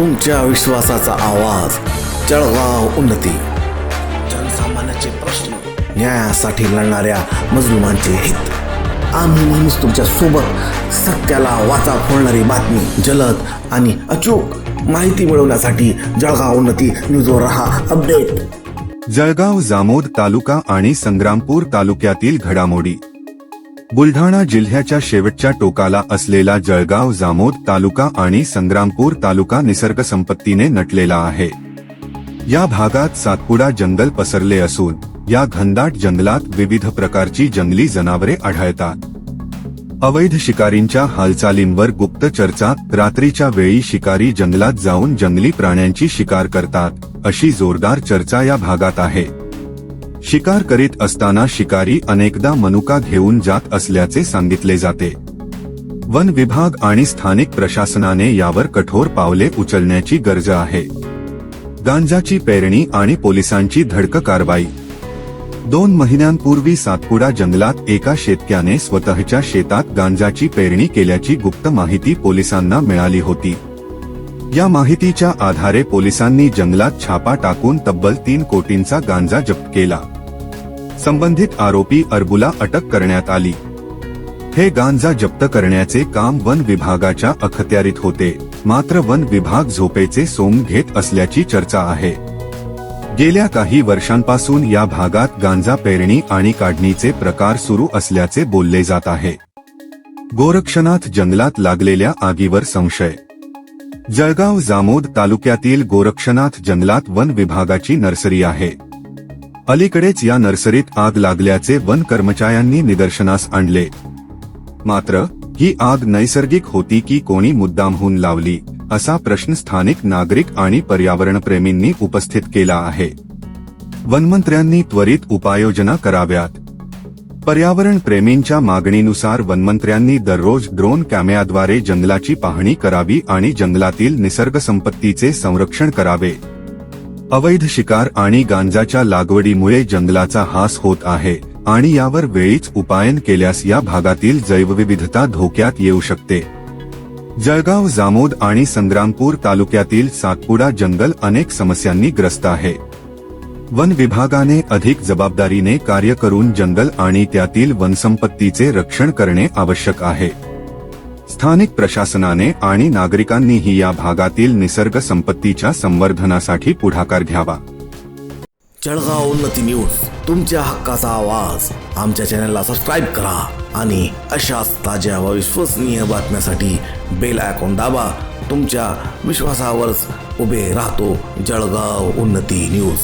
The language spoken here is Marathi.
तुमच्या विश्वासाचा आवाज जळगाव उन्नती. जनसामान्याचे प्रश्न न्यायासाठी लढणाऱ्या मजलुमांचे हित. आम्ही नेहमीच तुमच्यासोबत सत्याला वाचा फोडणारी बातमी जलद आणि अचूक माहिती मिळवण्यासाठी जळगाव उन्नती न्यूजवर रहा अपडेट. जळगाव जामोद तालुका आणि संग्रामपूर तालुक्यातील घडामोडी. बुलढाणा जिल्ह्याच्या शेवटच्या टोकाला असलेला जळगाव जामोद तालुका आणि संग्रामपूर तालुका निसर्गसंपत्तीने नटलेला आहे. या भागात सातपुडा जंगल पसरले असून या घनदाट जंगलात विविध प्रकारची जंगली जनावरे आढळतात. अवैध शिकारींच्या हालचालींवर गुप्त चर्चा रात्रीच्या वेळी शिकारी जंगलात जाऊन जंगली प्राण्यांची शिकार करतात अशी जोरदार चर्चा या भागात आहे. शिकार करीत असताना शिकारी अनेकदा मनुका घेऊन जात असल्याचे सांगितले जाते. वन विभाग आणि स्थानिक प्रशासनाने यावर कठोर पावले उचलण्याची गरज आहे. गांजाची पेरणी आणि पोलिसांची धडक कारवाई. दोन महिन्यांपूर्वी सातपुडा जंगलात एका शेतक्याने स्वतःच्या शेतात गांजाची पेरणी केल्याची गुप्त माहिती पोलिसांना मिळाली होती. या माहितीच्या आधारे पोलिसांनी जंगलात छापा टाकून तब्बल तीन कोटींचा गांजा जप्त केला. संबंधित आरोपी अरबुला अटक करण्यात आली. हे गांजा जप्त करण्याचे काम वन विभागाच्या अखत्यारीत होते मात्र वन विभाग झोपेचे सोंग घेत असल्याची चर्चा आहे. गेल्या काही वर्षांपासून या भागात गांजा पेरणी आणि काढणीचे प्रकार सुरू असल्याचे बोलले जात आहे. गोरक्षनाथ जंगलात लागलेल्या आगीवर संशय जळगाव जामोद तालुक्यातील गोरक्षनाथ जंगलात वन विभागाची नर्सरी आहे. अलीकडेच या नर्सरीत आग लागल्याचे वन कर्मचाऱ्यांनी निदर्शनास आणले. मात्र ही आग नैसर्गिक होती की कोणी मुद्दामहून लावली असा प्रश्न स्थानिक नागरिक आणि पर्यावरणप्रेमींनी उपस्थित केला आहे. वनमंत्र्यांनी त्वरित उपाययोजना कराव्यात. पर्यावरण प्रेमींच्या मागणीनुसार वनमंत्र्यांनी दररोज ड्रोन कॅमेराद्वारे जंगलाची पाहणी करावी आणि जंगलातील निसर्गसंपत्तीचे संरक्षण करावे. अवैध शिकार आणि गांजाच्या लागवडीमुळे जंगलाचा हास होत आहे आणि यावर वेळीच उपायन केल्यास या भागातील जैवविविधता धोक्यात येऊ शकते. जळगाव जामोद आणि संग्रामपूर तालुक्यातील सातपुडा जंगल अनेक समस्यांनी ग्रस्त आहे. वन विभागाने अधिक जबाबदारीने कार्य करून जंगल आणि त्यातील वनसंपत्तीचे रक्षण करणे आवश्यक आहे. स्थानिक प्रशासनाने आणि नागरिकांनीही या भागातील निसर्ग संपत्तीच्या संवर्धनासाठी पुढाकार घ्यावा. जळगाव उन्नती न्यूज तुमच्या हक्काचा आवाज. आमच्या चॅनलला सबस्क्राईब करा आणि अशाच ताज्या व विश्वसनीय बातम्यासाठी बेल आयकॉन दाबा. तुमच्या विश्वासावरच उभे राहतो जळगाव उन्नती न्यूज.